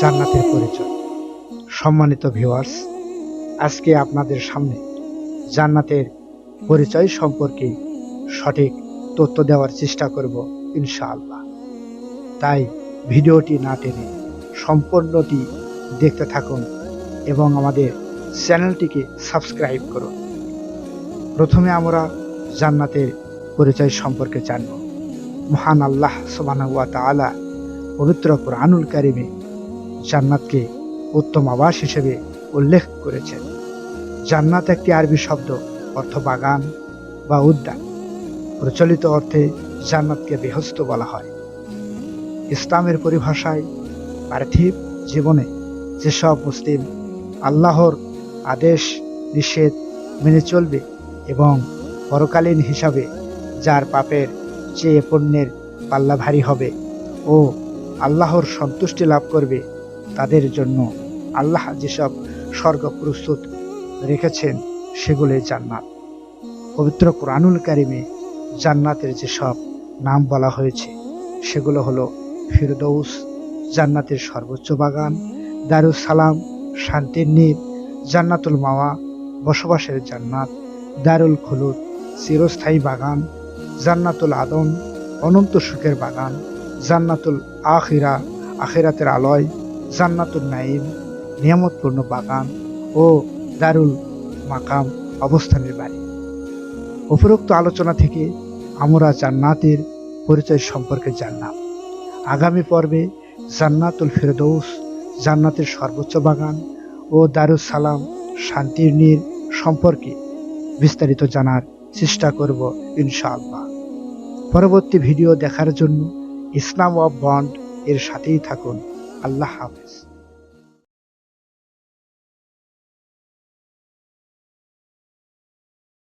জান্নাতের পরিচয়। সম্মানিত ভিউয়ার্স আজকে আপনাদের সামনে জান্নাতের পরিচয় সম্পর্কে সঠিক তথ্য দেওয়ার চেষ্টা করব ইনশাআল্লাহ। তাই ভিডিওটি না টেনে সম্পূর্ণটি দেখতে থাকুন এবং আমাদের চ্যানেলটিকে সাবস্ক্রাইব করুন। প্রথমে আমরা জান্নাতের পরিচয় সম্পর্কে জানব। মহান আল্লাহ তাআলা পবিত্র কোরআনুল কারিমে জান্নাতকে উত্তম আবাস হিসেবে উল্লেখ করেছেন। জান্নাত একটি আরবি শব্দ, অর্থ বাগান বা উদ্যান। প্রচলিত অর্থে জান্নাতকে বেহস্ত বলা হয়। ইসলামের পরিভাষায় পার্থিব জীবনে যেসব মুসলিম আল্লাহর আদেশ, নিষেধ মেনে চলবে এবং পরকালীন হিসাবে যার পাপের চেয়ে পণ্যের পাল্লা ভারী হবে ও আল্লাহর সন্তুষ্টি লাভ করবে তাদের জন্য আল্লাহ যেসব স্বর্গ প্রস্তুত রেখেছেন, সেগুলোই জান্নাত। পবিত্র কোরআনুল কারিমে জান্নাতের যেসব নাম বলা হয়েছে, সেগুলো হলো ফিরদৌস, জান্নাতের সর্বোচ্চ বাগান দারুস সালাম শান্তির নীর, জান্নাতুল মাওয়া, বসবাসের জান্নাত, দারুল খুলুদ, চিরস্থায়ী বাগান, জান্নাতুল আদম অনন্ত সুখের বাগান, জান্নাতুল আখিরা, আখিরাতের আলয় জান্নাতুল নাইম নিয়ামতপূর্ণ বাগান ও দারুল মাকাম অবস্থানের বাড়ি। উপরোক্ত আলোচনা থেকে আমরা জান্নাতের পরিচয় সম্পর্কে জানলাম। আগামী পর্বে জান্নাতুল ফেরদৌস, জান্নাতের সর্বোচ্চ বাগান ও দারুস সালাম শান্তির নীর সম্পর্কে বিস্তারিত জানার চেষ্টা করব ইনশাআল্লাহ। পরবর্তী ভিডিও দেখার জন্য ইসলাম অফ বন্ড এর সাথেই থাকুন। আল্লাহ হাফেজ।